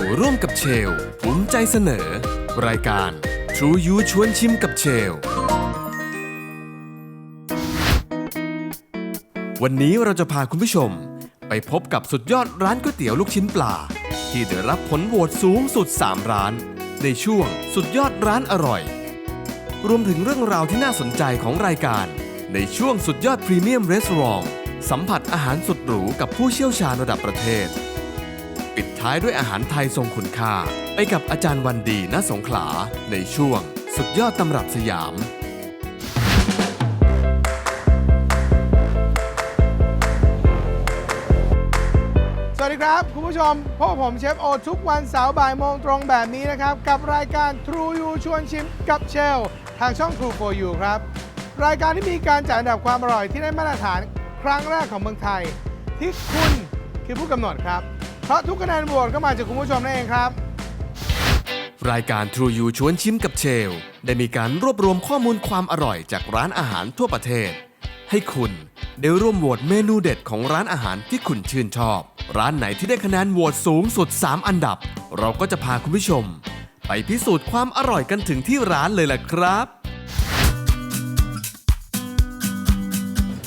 True You ร่วมกับเชลภูมิใจเสนอ รายการ True You ชวนชิมกับเชล วันนี้เราจะพาคุณผู้ชม ไปพบกับสุดยอดร้านก๋วยเตี๋ยวลูกชิ้นปลา ที่ได้รับผลโหวตสูงสุด 3 ร้าน ในช่วงสุดยอดร้านอร่อย รวมถึงเรื่องราวที่น่าสนใจของรายการ ในช่วงสุดยอดพรีเมียมรีสอร์ทสัมผัสอาหารสุดหรูกับผู้เชี่ยวชาญระดับประเทศ ปิดท้ายด้วยอาหารไทยทรงคุณค่า ไปกับอาจารย์วันดีณสงขลา ในช่วง สุดยอดตำรับสยาม สวัสดีครับ คุณผู้ชมพบกับผมเชฟโอตทุกวันเสาร์บ่ายโมงตรงแบบนี้นะครับ กับรายการ True You ชวนชิมกับเชล ทางช่อง True for You ครับ รายการที่มีการจัดอันดับความอร่อยที่ได้มาตรฐานครั้งแรกของเมืองไทย ที่คุณคือผู้กำหนดครับ เพราะทุกคะแนนโหวตก็มาจากคุณผู้ชมนั่นเองครับ รายการ True You ชวนชิมกับเชล ได้มีการรวบรวมข้อมูลความอร่อยจากร้านอาหารทั่วประเทศ ให้คุณได้ร่วมโหวตเมนูเด็ดของร้านอาหารที่คุณชื่นชอบ ร้านไหนที่ได้คะแนนโหวตสูงสุด 3 อันดับ เราก็จะพาคุณผู้ชม ไปพิสูจน์ความอร่อยกันถึงที่ร้านเลยล่ะครับ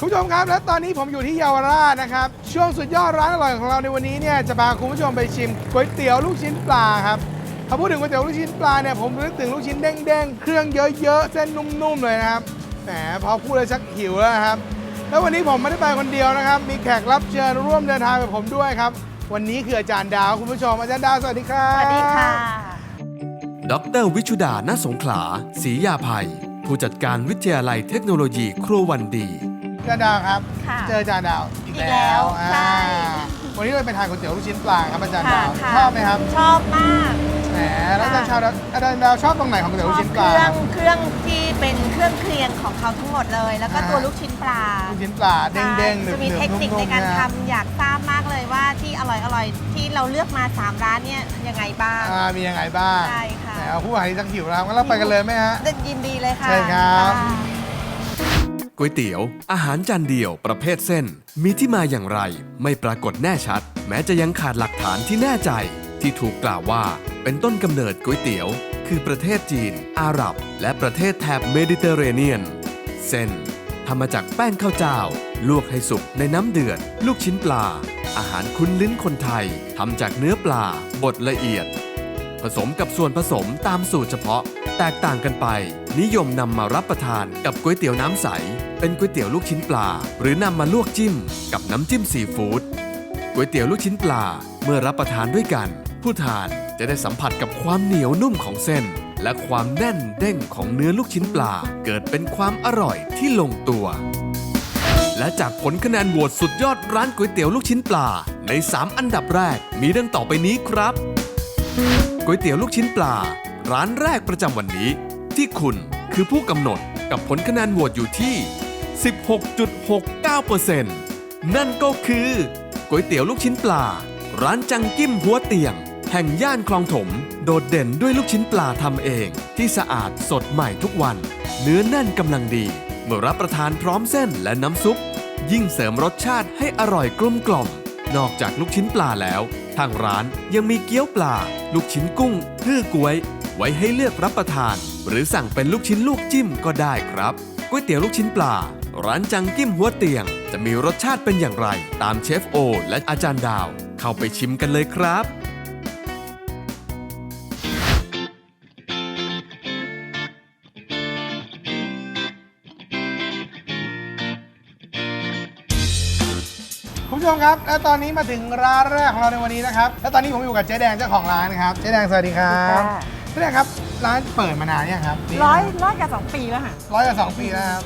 คุณผู้ชมครับ และตอนนี้ผมอยู่ที่เยาวราชนะครับ ช่วงสุดยอดร้านอร่อยของเราในวันนี้เนี่ยจะพาคุณผู้ชมไปชิมก๋วยเตี๋ยวลูกชิ้นปลาครับพอพูดถึงก๋วยเตี๋ยวลูกชิ้นปลาเนี่ยผมนึกถึงลูกชิ้นเด้งๆเครื่องเยอะๆเส้นนุ่มๆเลยนะครับแหมพอพูดเลยชักหิวแล้วนะครับ แล้ววันนี้ผมไม่ได้ไปคนเดียวนะครับ มีแขกรับเชิญร่วมเดินทางกับผมด้วยครับ วันนี้คืออาจารย์ดาวคุณผู้ชมอาจารย์ดาวสวัสดีครับสวัสดีค่ะดรวิชุดาณสงขลาศรียาภัย ผู้จัดการวิทยาลัยเทคโนโลยีครัววันดีอา จารย์ดาวครับ ค่ะเจออาจารย์ดาวอีกอีกแล้วอ่าใช่ วันนี้เราไปทานก๋วยเตี๋ยวลูกชิ้นปลาครับอาจารย์ค่ะดาวค่ะชอบไหมครับชอบมาก แหมแล้วอาจารย์ชาวดาวอาจารย์ดาวชอบตรงไหนของก๋วยเตี๋ยวลูกชิ้นปลา เครื่องเครื่องที่เป็นเครื่องเคียงของเขาทั้งหมดเลย แล้วก็อ่า ตัวลูกชิ้นปลาลูกชิ้นปลาเด้งๆใช่หนึบจะๆมีเทคนิคนุ่มๆในการะทำอยากทราบมากเลยว่าที่อร่อยอร่อยที่เราเลือกมา 3 ร้านเนี่ยยังไงบ้าง อ่ามียังไงบ้างใช่ค่ะ แหมเอาผู้หาที่สักหิวแล้วครับงั้นเราไปกันเลยไหมฮะ ยินดีเลยค่ะใช่ครับะ ก๋วยเตี๋ยว อาหารจานเดียวประเภทเส้น มีที่มาอย่างไร ไม่ปรากฏแน่ชัด แม้จะยังขาดหลักฐานที่แน่ใจ ที่ถูกกล่าวว่าเป็นต้นกำเนิดก๋วยเตี๋ยว คือประเทศจีน อาหรับ และประเทศแถบเมดิเตอร์เรเนียน เส้นทำมาจากแป้งข้าวเจ้า ลวกให้สุกในน้ำเดือด ลูกชิ้นปลา อาหารคุ้นลิ้นคนไทยทำจากเนื้อปลาบดละเอียด ผสมกับส่วนผสมตามสูตรเฉพาะ แตกต่างกันไป นิยมนำมารับประทานกับก๋วยเตี๋ยวน้ำใส เป็นก๋วยเตี๋ยวลูกชิ้นปลา หรือนำมาลวกจิ้ม กับน้ำจิ้มซีฟู้ดก๋วยเตี๋ยวลูกชิ้นปลาเมื่อรับประทานด้วยกัน ผู้ทานจะได้สัมผัสกับความเหนียวนุ่มของเส้น และความแน่นเด้งของเนื้อลูกชิ้นปลา เกิดเป็นความอร่อยที่ลงตัว และจากผลคะแนนโหวตสุดยอดร้านก๋วยเตี๋ยวลูกชิ้นปลา ใน 3 อันดับแรกมีดังต่อไปนี้ครับก๋วยเตี๋ยวลูกชิ้นปลา ร้านแรกประจำวันนี้ ที่คุณคือผู้กำหนดกับผลคะแนนโหวตอยู่ที่ 16.69%นั่นก็คือก๋วยเตี๋ยวลูกชิ้นปลา ร้านจังกิ้มหัวเตียง แห่งย่านคลองถม โดดเด่นด้วยลูกชิ้นปลาทำเอง ที่สะอาดสดใหม่ทุกวัน เนื้อแน่นกำลังดี เมื่อรับประทานพร้อมเส้นและน้ำซุป ยิ่งเสริมรสชาติให้อร่อยกลมกล่อม นอกจากลูกชิ้นปลาแล้ว ทางร้านยังมีเกี๊ยวปลา ลูกชิ้นกุ้งฮื้อกล้วย ไว้ให้เลือกรับประทาน หรือสั่งเป็นลูกชิ้นลูกจิ้มก็ได้ครับก๋วยเตี๋ยวลูกชิ้นปลา ร้านจังกิ้มหัวเตียง จะมีรสชาติเป็นอย่างไร ตามเชฟโอ และอาจารย์ดาว เข้าไปชิมกันเลยครับคุณผู้ชมครับ และตอนนี้มาถึงร้านแรกของเราในวันนี้นะครับ และตอนนี้ผมอยู่กับเจ๊แดงเจ้าของร้านนะครับ เจ๊แดงสวัสดีครับเจ๊แดงครับร้านเปิดมานานยังครับร้อยร้อยกับสองปีแล้วค่ะร้อยกับสองปีแล้วครับ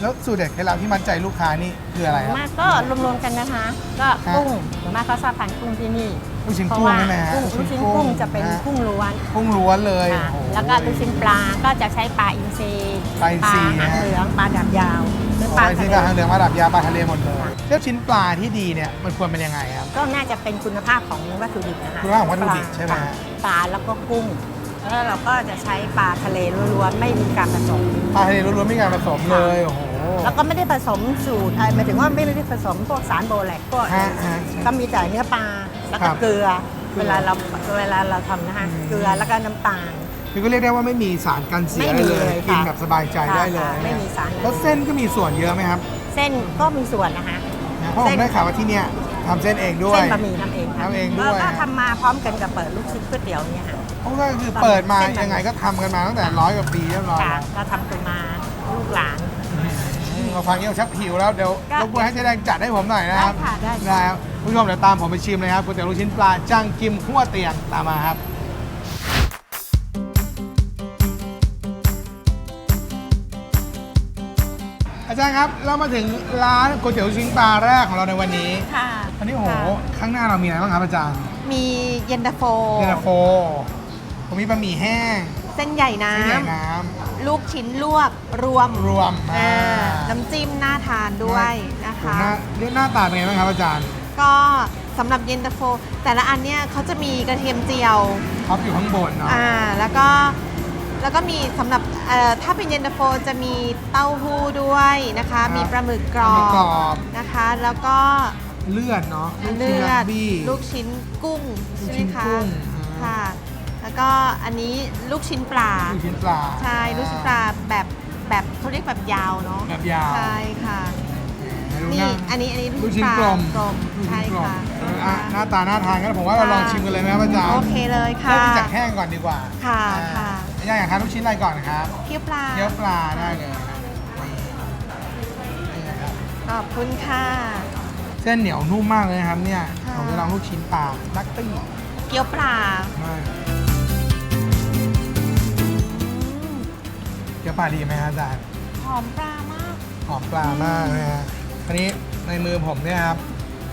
แล้วสูตรเด็ดเคล็ดลับที่มั่นใจลูกค้านี่คืออะไรครับ มากก็รวมๆกันนะคะ ก็กุ้งส่วนมากเขาชอบทานกุ้งที่นี่ลูกชิ้นเพราะกุ้งว่าใช่ไหมฮะกุ้งลูกชิ้นกุ้งจะเป็นฮะกุ้งล้วนกุ้งล้วนเลยค่ะ โอ้โห แล้วก็ลูกชิ้นปลาก็จะใช้ปลาอินทรีปลาอินทรีหางนะฮะเหลืองปลาดับยาวหรือโอ้ปลายทะที่เลปลาทางเหลืองมาดับยาปลาทะเลหมดเลยเจ้าชิ้นปลาที่ดีเนี่ยมันควรเป็นยังไงครับ ก็น่าจะเป็นคุณภาพของวัตถุดิบนะคะคุณภาพของวัตถุดิบใช่ไหมปลาปลาแล้วก็กุ้ง แล้วเราก็จะใช้ปลาทะเลล้วนๆไม่มีการผสม ปลาทะเลล้วนๆไม่มีการผสมเลย โอ้โห แล้วก็ไม่ได้ผสมสูตรเอ่อหมายถึงว่าไม่ได้ผสมพวกสารโบแลกพวกฮะฮะก็มีแต่เนื้อปลาแล้วครัก็บ เกลือ เวลาเราเวลาเราทำนะคะเกลือแล้วก็น้ำตาล คือก็เรียกได้ว่าไม่มีสารกันเสียไม่มีเลยเลยกินค่ะแบบสบายใจได้เลยค่ะไม่มีสารแล้วเส้นก็มีส่วนเยอะไหมครับเส้นก็มีส่วนนะคะ เพราะผมได้ข่าวว่าที่เนี่ยทำเส้นเองด้วย เส้นบะหมี่ทำเองค่ะทำเองด้วยแล้วก็ทำมาพร้อมกันกับเปิดลูกชิ้นก๋วยเตี๋ยวเนี่ยค่ะเพราะก็คือเปิดมาเส้นบะหมี่ยังไงก็ทำกันมาตั้งแต่ร้อยกว่าปีเรียบร้อยค่ะแล้วก็ทำกันมาลูกหลาน อืมเราฟังเยี่ยวชักหิวแล้วเดี๋ยวก็รบกวนให้เจ๊แดงจัดให้ผมหน่อยนะครับได้ค่ะได้ค่ะได้ครับคุณผู้ชมเดี๋ยวตามผมไปชิมเลยครับก๋วยเตี๋ยวลูกชิ้นปลาจังกิมขั่วเตียงตามมาครับ อาจารย์ครับเรามาถึงร้านก๋วยเตี๋ยวลูกชิ้นปลาแรกของเราในวันนี้ค่ะอันนี้โอ้โหข้างหน้าเรามีอะไรบ้างครับอาจารย์มีเย็นตาโฟ เย็นตาโฟ ผมมีบะหมี่แห้งเส้นใหญ่น้เส้นใหญ่น้ำลูกชิ้นลวกรวมำรวมอ่าอ่าน้ำจิ้มน่าทานด้วยนะดูคะ หน้าเรียกหน้าตาเป็นไงบ้างครับอาจารย์ก็สำหรับเย็นตาโฟ แต่ละอันเนี่ยเขาจะมีกระเทียมเจียวท็อปอยู่ข้างบนเนาะอ่าแล้วก็แล้วก็มีสำหรับเอ่อถ้าเป็นเย็นตาโฟจะมีเต้าหู้ด้วยนะคะ มีปลาหมึกกรอปลาหมึกกรบอบนะคะ แล้วก็เลือดเนาะลูกเลืชิ้นอลัดกบี้ ลูกชิ้นกุ้งลูกใช่ชิ้ไหมนคะกุ้งค่ะ แล้วก็อันนี้ลูกชิ้นปลา ลูกชิ้นปลาใช่ ลูกชิ้นปลาแบบแบบเขาเรียกแบบยาวเนาะ แบบยาวใช่ค่ะดูนี่หาอันนี้อันนี้ลูกชิ้นปกลลามกลมลูกใช่ชิ้นกลมค่ะอะหน้าตาน่าทานกันผมว่าเราลองชิมกันเลยไหมครับอาจารย์ โอเคเลยค่ะเริ่มจากแห้งก่อนดีกว่า ค่ะอ่าค่ะอาจารย์อยากทานลูกชิ้นอะไรก่อนครับเคี่ยวปลา เกี๊ยวปลาได้เลยนะนี่นะครับขอบคุณค่ะ เส้นเหนียวนุ่มมากเลยนะครับเนี่ยค่ะผมจะลองลูกชิ้นปลาลักตี้เกี๊ยวปลา ยวปลาดีไหมครับอาจารย์หอมปลามาก หอมปลามากนะฮะอันนี้ในมือผมเนี่ยครับ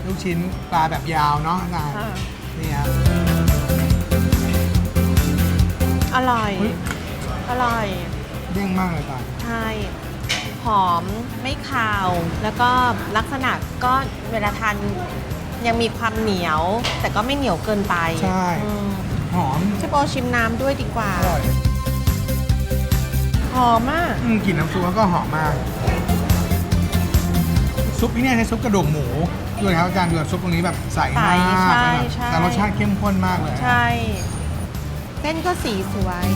ลูกชิ้นปลาแบบยาวเนาะอาจารย์ค่ะนี่ครับอร่อยเฮ้ยอร่อย เด้งมากเลยอาจารย์ ใช่ หอมไม่คาว แล้วก็ลักษณะก็เวลาทานยังมีความเหนียว แต่ก็ไม่เหนียวเกินไปใช่ อืมหอมชิโปชิมน้ำด้วยดีกว่า อร่อย หอมมาก อืมกลิ่นน้ำซุปก็หอมมาก ซุปที่เนี่ยใช้ซุปกระดูกหมูด้วยครับอาจารย์ดูซุปตรงนี้แบบใสใสมากใช่แบบใช่ แต่รสชาติเข้มข้นมากเลยใช่ เส้นก็สีสวย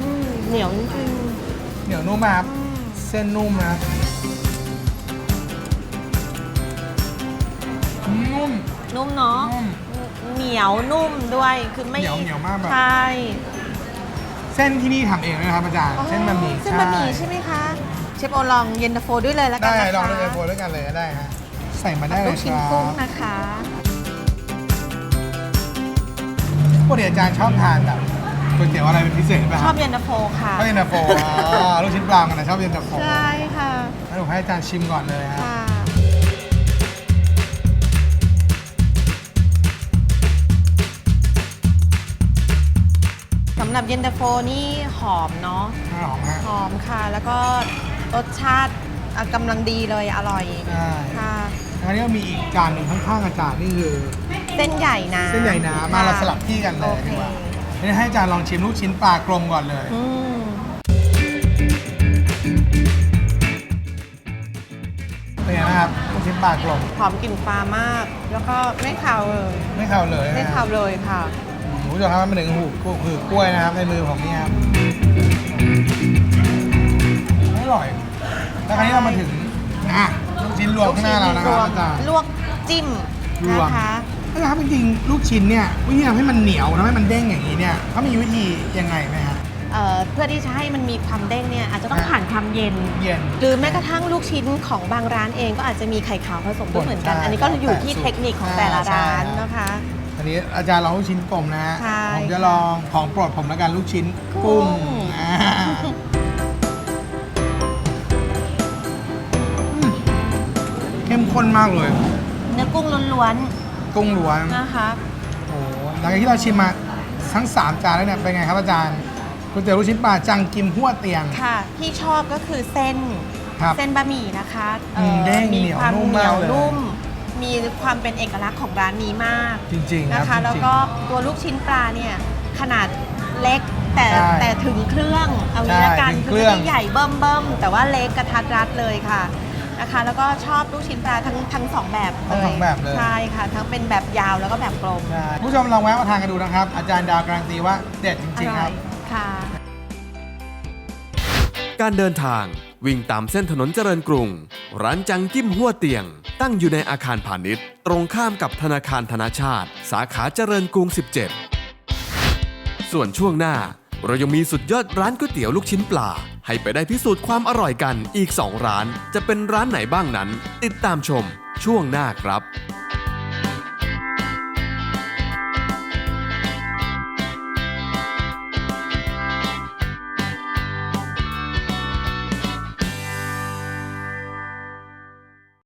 อืมเหนียวจริงเหนียวนุ่มมากครับๆอืมเส้นนุ่มนะครับนุ่มนุ่มเนาะนุ่ม เหนียวนุ่มด้วยคือไม่เหนียวเหนียวมากแบบ ใช่เส้นที่นี่ทำเองเลยนะครับอาจารย์เส้นบะหมี่เส้นบะหมี่ใช่ไหมคะเชฟโอลองเย็นตาโฟด้วยเลยแล้วกัได้นะคะลองเลยโฟด้วยกันเลยก็ได้ฮะใส่มาได้เลลูยกคชิ้นรับกุ้งนะคะปกติอาจารย์ชอบทานแบบก๋วยเตี๋ยวอะไรเป็นพิเศษไหมชคอรับบเย็นตาโฟค่ะชอบเย็นตาโฟอ๋อลูกชิ้นปลากันนะชอบเย็นตาโฟใช่ค่ะงั้นผมให้อาจารย์ชิมก่อนเลยครับค่ะ สำหรับเย็นตาโฟนี่หอมเนาะน่าหอมฮะหอมค่ะ แล้วก็รสชาติอะกำลังดีเลยอร่อยใช่ค่ะแล้วนี่ก็มีอีกจานหนึ่งข้างๆอาจารย์นี่คือเส้นใหญ่นะเส้นใหญ่น้ำมาเราสลับที่กันเลโอยเคดีกว่านี่ให้อาจารย์ลองชิมลูกชิ้นปลากลมก่อนเลย อืมเป็นไงนะครับลูกชิ้นปลากลมหอมกลิ่นปลามาก แล้วก็ไม่คาวเลยไม่เข้าเลยไม่นะคาวเลยค่ะคุณ ผู้ชมครับมันถึงหูกหือกล้วยนะครับในมือผมนี่ครับอร่อยแล้วคราวนี้เรามาถึงอะลูกชิ้นรวมข้างหน้าเรานะครับอาจารย์ ลวกจิ้มรวมนะคะอาจารย์ครับจริงๆลูกชิ้นเนี่ยวิธีทำให้มันเหนียวทำให้มันเด้งอย่างนี้เนี่ยเขามีวิธียังไงไหมฮะ เอ่อเพื่อที่จะให้มันมีความเด้งเนี่ยอาจจะต้องฮะผ่านความเย็น เย็น หรือแม้กระทั่งลูกชิ้นของบางร้านเองก็อาจจะมีไข่ขาวผสมด้วยเหมือนกันใช่อันนี้ก็อยู่ที่แต่สูตรเทคนิคของแต่ละใช่ร้านใช่นะคะ อันนี้อาจารย์ลองลูกชิ้นกลมนะฮะ ใช่ผมจะลองของโปรดผมแล้วกันลูกชิ้นกุ้กุ้งงอ่าอืมเข้มข้นมากเลย เนื้อกุ้งล้วนกุ้งล้วน ๆนะคะ โอ้โหหลังจากที่เราชิมมาทั้ง 3 จานแล้วเนี่ยเป็นไงครับอาจารย์ก๋วยเตี๋ยวลูกชิ้นปลาจังกิมหัวเตียง ค่ะ ที่ชอบก็คือเส้น ครับเส้นบะหมี่นะคะอืมอ่อเด้งมีเหนียวความนุ่มเหนียวมากเลย นุ่ม มีความเป็นเอกลักษณ์ของร้านนี้มากจริงๆนะครัคะบแล้วจริงก็ตัวลูกชิ้นปลาเนี่ยขนาดเล็กแต่ใช่แต่ถึงเครื่องเอางี้ละกันใช่ถึงคืเคอรื่องไม่ได้ใหญ่เบิ่มเบิ่มๆแต่ว่าเล็กกระทัดรัดเลยค่ะนะคะ แล้วก็ชอบลูกชิ้นปลาทั้งทั้งสองแบบเลยทั้งสองแบบเลย ใช่ค่ะ ทั้งเป็นแบบยาวแล้วก็แบบกลมใช่คุณผู้ชมลองแวะมาทานกันดูนะครับ อาจารย์ดาวการันตีว่าเด็ดจอริง ๆคร่อรัยบ ค่ะ การเดินทางวิ่งตามเส้นถนนเจริญกรุง ร้านจังกิ้มหัวเตียง ตั้งอยู่ในอาคารพาณิชย์ ตรงข้ามกับธนาคารธนาชาติ สาขาเจริญกรุง 17 ส่วนช่วงหน้า เรายังมีสุดยอดร้านก๋วยเตี๋ยวลูกชิ้นปลา ให้ไปได้พิสูจน์ความอร่อยกันอีก 2 ร้าน จะเป็นร้านไหนบ้างนั้น ติดตามชมช่วงหน้าครับ